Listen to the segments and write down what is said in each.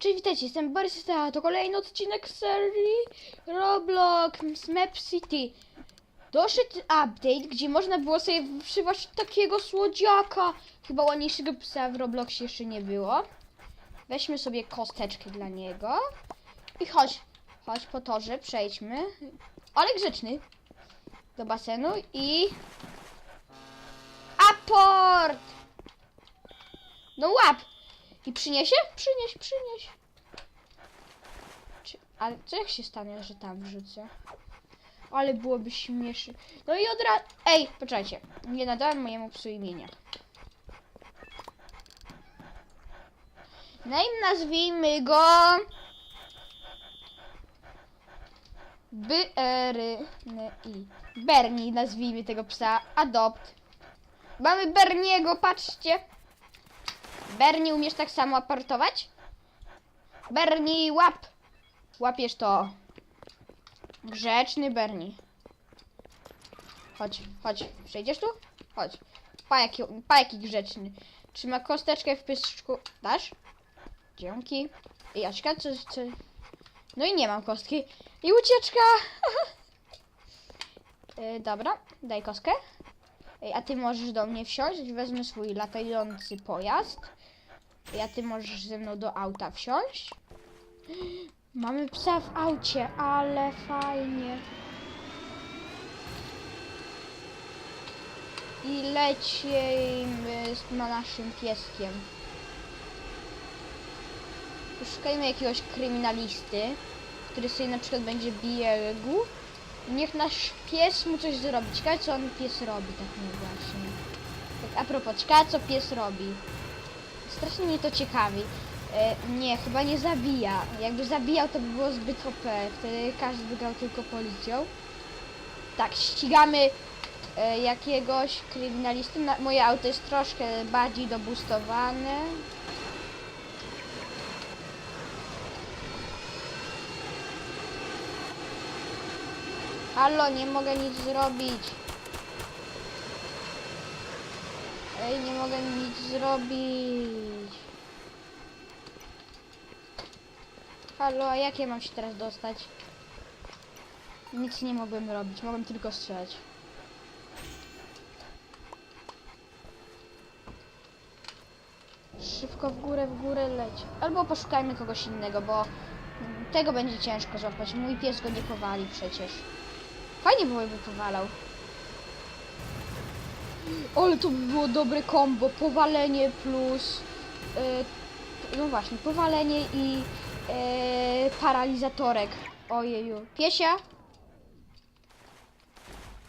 Cześć, witajcie, jestem Borys a to kolejny odcinek serii Roblox Map City. Doszedł update, gdzie można było sobie wszywać takiego słodziaka. Chyba ładniejszego psa w Robloxie jeszcze nie było. Weźmy sobie kosteczkę dla niego. I chodź, chodź po torze, przejdźmy. Ale grzeczny. Do basenu i... Aport! No łap! I przyniesie? Przynieś, przynieś. Czy, ale co jak się stanie, że tam wrzucę? Ale byłoby śmieszne. No i od razu... Ej, poczekajcie. Nie nadałem mojemu psu imienia. No i nazwijmy go... B-R-N-I. Bernie nazwijmy tego psa. Adopt. Mamy Berniego, patrzcie. Bernie, umiesz tak samo aportować? Bernie, łap! Łapiesz to. Grzeczny Bernie. Chodź, chodź. Przejdziesz tu? Chodź. Pa jaki, grzeczny. Trzyma kosteczkę w pyszczku. Dasz? Dzięki. I Jaśka, co, co? No i nie mam kostki. I ucieczka! Yy, dobra, daj kostkę. Ej, a ty możesz do mnie wsiąść? Wezmę swój latający pojazd. Ej, a ty możesz ze mną do auta wsiąść? Mamy psa w aucie, ale fajnie. I lecimy z na naszym pieskiem. Poszukajmy jakiegoś kryminalisty, który sobie na przykład będzie biegł. Niech nasz pies mu coś zrobi. Ciekawe co on pies robi tak no właśnie. Tak a propos, ciekawe co pies robi. Strasznie mnie to ciekawi. E, nie, chyba nie zabija. Jakby zabijał to by było zbyt OP. Wtedy każdy wygrał tylko policją. Tak, ścigamy e, jakiegoś kryminalisty. Na, moje auto jest troszkę bardziej dobustowane. Halo, nie mogę nic zrobić. Ej, nie mogę nic zrobić. Halo, a jak ja mam się teraz dostać? Nic nie mogłem robić, mogłem tylko strzelać. Szybko w górę, w górę leć. Albo poszukajmy kogoś innego, bo tego będzie ciężko złapać. Mój pies go nie powali przecież. Fajnie było, jakby powalał. Ale to by było dobre kombo. Powalenie plus... e, no właśnie, powalenie i e, paralizatorek. Ojeju. Piesia?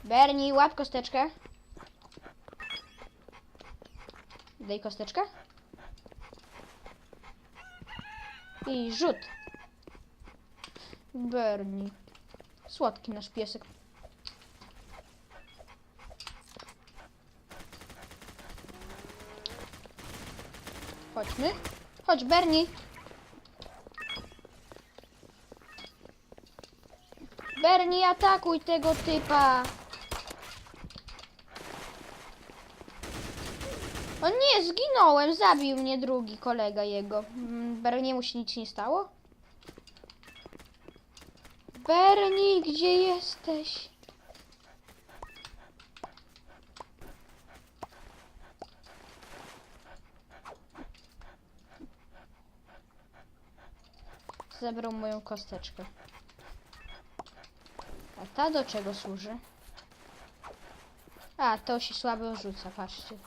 Bernie, łap kosteczkę. Daj kosteczkę. I rzut. Bernie. Słodki nasz piesek. Chodźmy. Chodź, Bernie. Bernie, atakuj tego typa. O nie, zginąłem. Zabił mnie drugi kolega jego. Mm, Berniemu się nic nie stało? Bernie, gdzie jesteś? Zabrał moją kosteczkę. A ta do czego służy? A, to się słabo rzuca, patrzcie.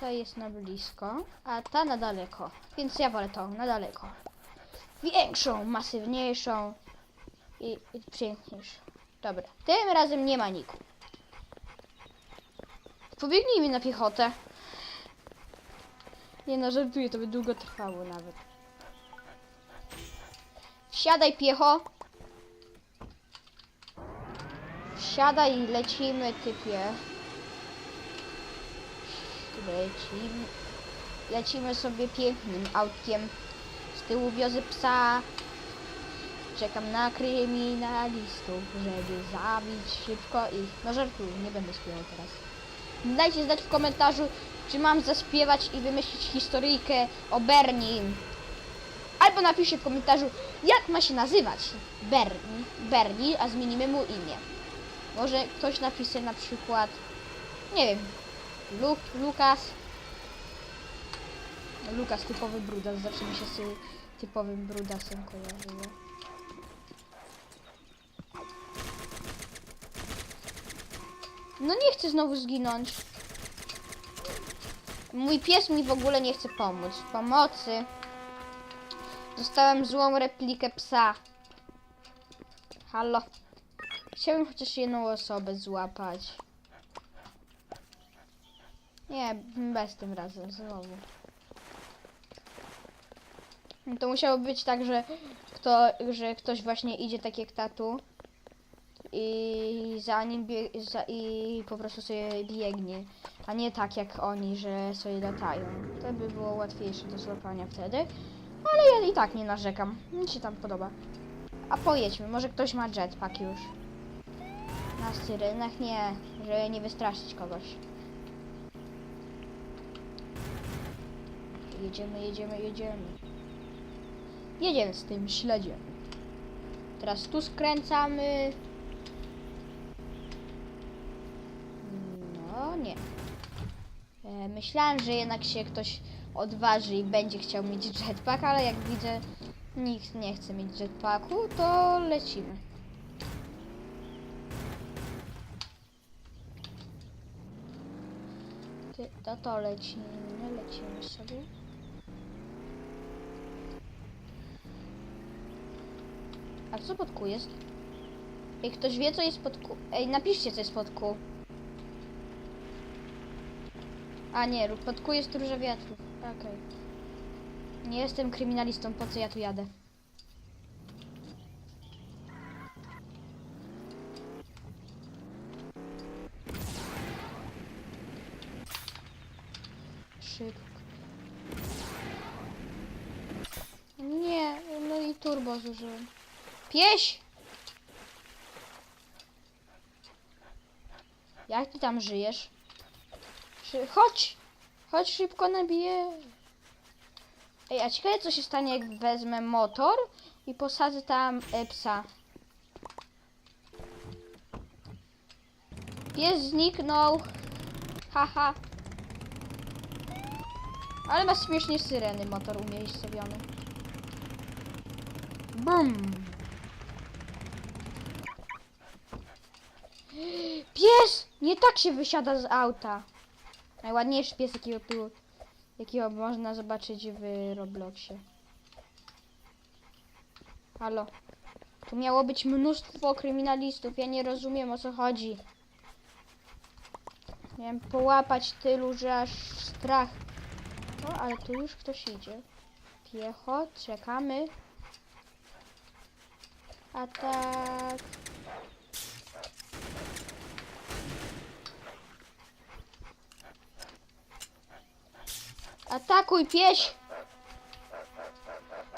To jest na blisko, a ta na daleko. Więc ja wolę tą, na daleko. Większą, masywniejszą i, i piękniejszą. Dobra, tym razem nie ma niku. Pobiegnijmy na piechotę. Nie no, żartuję, to by długo trwało nawet. Wsiadaj piecho. Wsiadaj i lecimy typie. Lecimy. Lecimy sobie pięknym autkiem. Z tyłu wiozę psa. Czekam na kryminalistów, żeby zabić szybko ich. No żartuję, nie będę śpiewał teraz. Dajcie znać w komentarzu, czy mam zaśpiewać i wymyślić historyjkę o Bernie. Albo napiszcie w komentarzu, jak ma się nazywać Bernie, Bernie, a zmienimy mu imię. Może ktoś napisze na przykład, nie wiem, Luk, Lukas. Lukas, typowy brudas, zawsze mi się z typowym brudasem kojarzyło. No nie chcę znowu zginąć. Mój pies mi w ogóle nie chce pomóc. Pomocy. Dostałem złą replikę psa. Halo. Chciałbym chociaż jedną osobę złapać. Nie, bez tym razem znowu. No To musiało być tak, że, kto, że ktoś właśnie idzie tak jak tatu i za nim za, i po prostu sobie biegnie, a nie tak jak oni, że sobie latają. To by było łatwiejsze do złapania wtedy, ale ja i tak nie narzekam. Mi się tam podoba. A pojedźmy, może ktoś ma jetpack już. Na syrenach nie, żeby nie wystraszyć kogoś. Jedziemy, jedziemy, jedziemy. Jedziemy z tym śledziem. Teraz tu skręcamy. No nie. E, myślałem, że jednak się ktoś odważy i będzie chciał mieć jetpack, ale jak widzę, nikt nie chce mieć jetpacku, to lecimy. To to lecimy, lecimy sobie. A co pod kół jest? Ej, ktoś wie co jest pod kół? Ej, napiszcie co jest pod kół. A nie, pod kół jest róża wiatrów. Okej. Nie jestem kryminalistą, po co ja tu jadę? Szybko. Nie, no i turbo zużyłem. Pieś! Jak ty tam żyjesz? Chodź! Chodź szybko nabiję. Ej, a ciekawe co się stanie jak wezmę motor i posadzę tam psa. Pies zniknął. Haha. Ale ma śmiesznie syreny motor umiejscowiony. Bum. Pies! Nie tak się wysiada z auta. Najładniejszy pies, jakiego, tu, jakiego można zobaczyć w Robloxie. Halo. Tu miało być mnóstwo kryminalistów. Ja nie rozumiem o co chodzi. Miałem połapać tylu, że aż strach. O, ale tu już ktoś idzie. Piecho, czekamy. A Atakuj, pieś!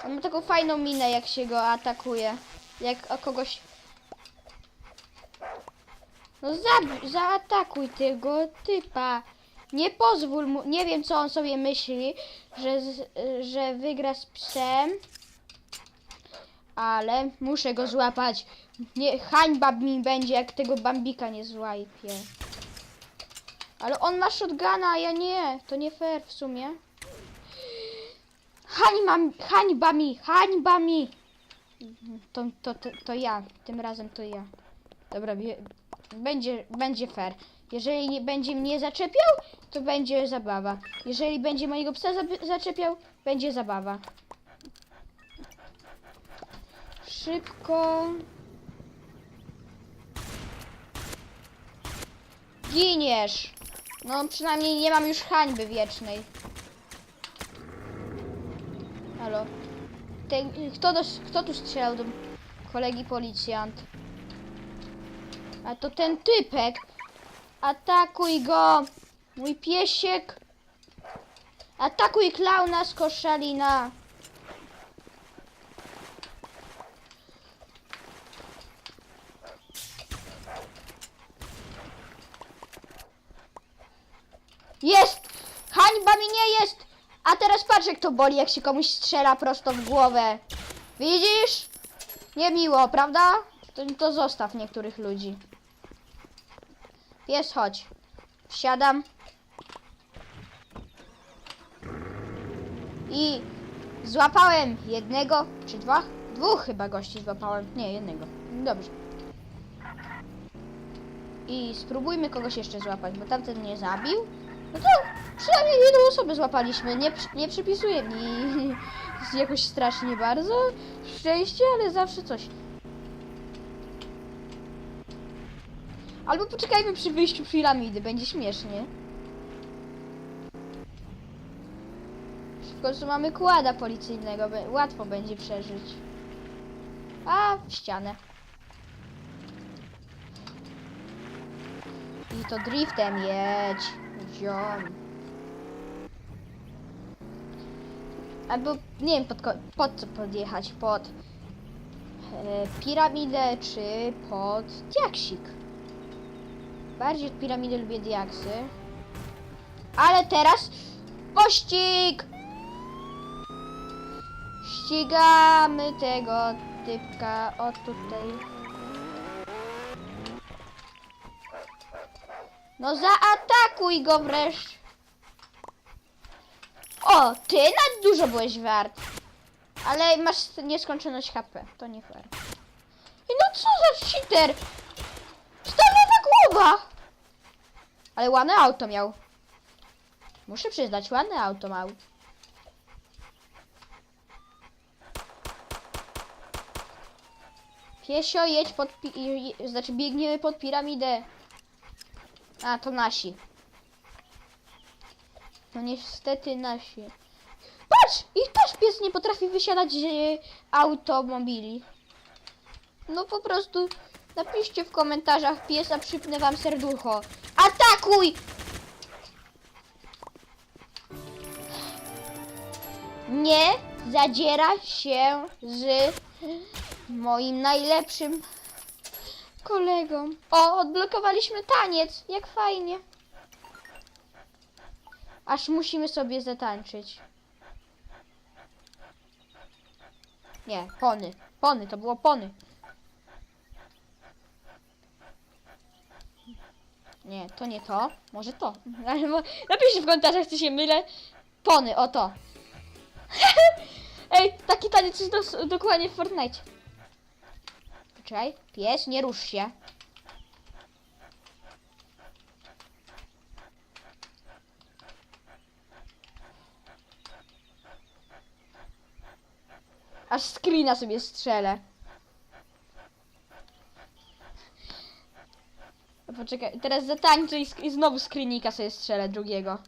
On ma taką fajną minę, jak się go atakuje. Jak kogoś... No zabij, zaatakuj tego typa. Nie pozwól mu, nie wiem co on sobie myśli, że, że wygra z psem. Ale muszę go złapać. Nie, hańba mi będzie, jak tego bambika nie złapie. Ale on ma shotguna, a ja nie. To nie fair w sumie. Hańba, hańba mi, hańba mi. To, to, to, to ja, tym razem to ja. Dobra, będzie, będzie fair. Jeżeli nie będzie mnie zaczepiał, to będzie zabawa. Jeżeli będzie mojego psa zabi- zaczepiał, będzie zabawa. Szybko. Giniesz. No przynajmniej nie mam już hańby wiecznej. Halo. Ten, kto, kto tu strzelał do kolegi policjant? A to ten typek. Atakuj go. Mój piesiek. Atakuj klauna z koszalina. Jest! Hańba mi nie jest! A teraz patrz jak to boli, jak się komuś strzela prosto w głowę. Widzisz? Niemiło, prawda? To, to zostaw niektórych ludzi. Pies, chodź. Wsiadam. I złapałem jednego, czy dwa? Dwóch chyba gości złapałem. Nie, jednego. Dobrze. I spróbujmy kogoś jeszcze złapać, bo tamten nie zabił. No to przynajmniej jedną osobę złapaliśmy. Nie, przy- nie przypisuję mi jakoś strasznie bardzo szczęście, ale zawsze coś. Albo poczekajmy przy wyjściu piramidy, będzie śmiesznie. W końcu mamy kłada policyjnego, łatwo będzie przeżyć. A, w ścianę. I to driftem jedź, ziom. Albo, nie wiem, pod, pod co podjechać, pod e, piramidę, czy pod diaksik. Bardziej od piramidy lubię diaksy. Ale teraz pościg! Ścigamy tego typka o tutaj. No zaatakuj go wreszcie. O, ty na dużo byłeś wart. Ale masz nieskończoność HP. To nie fair. I no co za cheater! Stalowa głowa! Ale ładne auto miał. Muszę przyznać, ładne auto miał. Piesio, jedź pod... Znaczy biegniemy pod piramidę. A, to nasi. No niestety nasi. Patrz! Ich też pies nie potrafi wysiadać z e, automobili. No po prostu napiszcie w komentarzach piesa, przypnę wam serducho. Atakuj! Nie zadziera się z moim najlepszym kolegą. O, odblokowaliśmy taniec. Jak fajnie. Aż musimy sobie zatańczyć. Nie, pony. Pony, to było pony. Nie, to nie to. Może to. Napiszcie w komentarzach, czy się mylę. Pony, o to. Ej, taki taniec jest dokładnie w Fortnite. Poczekaj, pies, nie rusz się. Aż screena sobie strzelę. A Poczekaj, teraz zatańczę i, i znowu screenika sobie strzelę drugiego.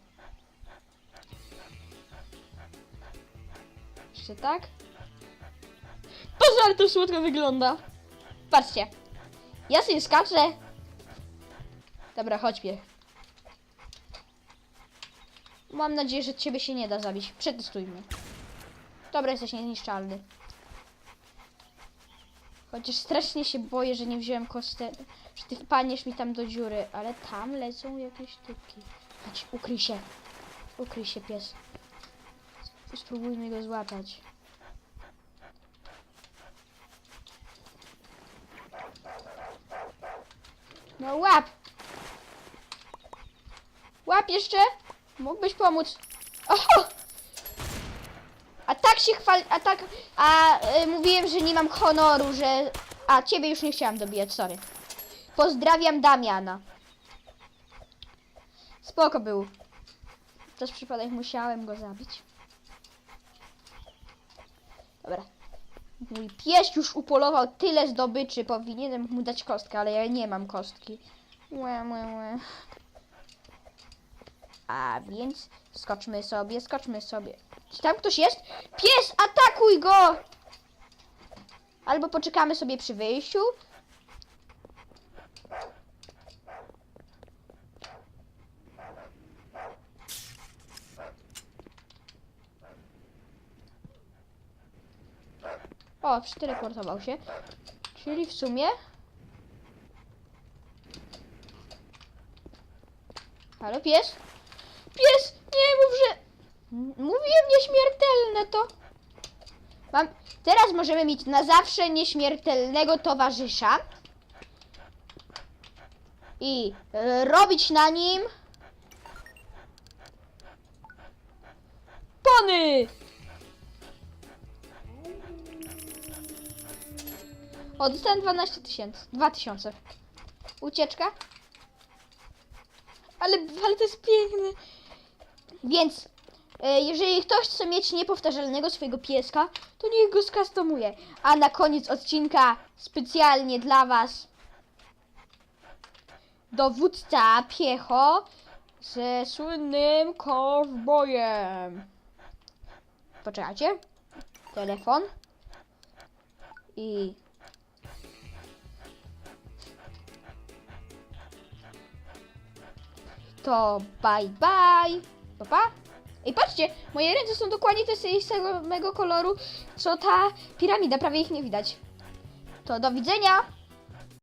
Jeszcze tak? Ale to słodko wygląda. Patrzcie. Ja sobie skaczę. Dobra, chodź. Mam nadzieję, że ciebie się nie da zabić. Przetestujmy. Dobra, jesteś niezniszczalny. Chociaż strasznie się boję, że nie wziąłem kostek, że ty wpadniesz mi tam do dziury, ale tam lecą jakieś typki. Chodź, ukryj się. Ukryj się, pies. Spróbujmy go złapać. No łap! Łap jeszcze! Mógłbyś pomóc. Oho! A tak się chwal... A tak... A y, mówiłem, że nie mam honoru, że... A, ciebie już nie chciałam dobijać, sorry. Pozdrawiam Damiana. Spoko był. Przez przypadek musiałem go zabić. Dobra. Mój pies już upolował tyle zdobyczy, powinienem mu dać kostkę, ale ja nie mam kostki. Łe, łe, łe. A więc skoczmy sobie, skoczmy sobie. Czy tam ktoś jest? Pies, atakuj go! Albo poczekamy sobie przy wyjściu. O, przeteleportował się. Czyli w sumie... Halo, pies? Pies! Nie mów, że... Mówiłem nieśmiertelne to. Mam... Teraz możemy mieć na zawsze nieśmiertelnego towarzysza. I e, robić na nim... Pony! O, dostałem 12 tysięcy. 2000. Ucieczka? Ale, ale to jest piękne. Więc, e, jeżeli ktoś chce mieć niepowtarzalnego swojego pieska, to niech go skastomuje. A na koniec odcinka specjalnie dla Was dowódca Piecho ze słynnym cowboyem. Poczekajcie. Telefon. I to bye bye. Pa, pa. Ej, patrzcie, moje ręce są dokładnie te samego koloru, co ta piramida, prawie ich nie widać. To do widzenia.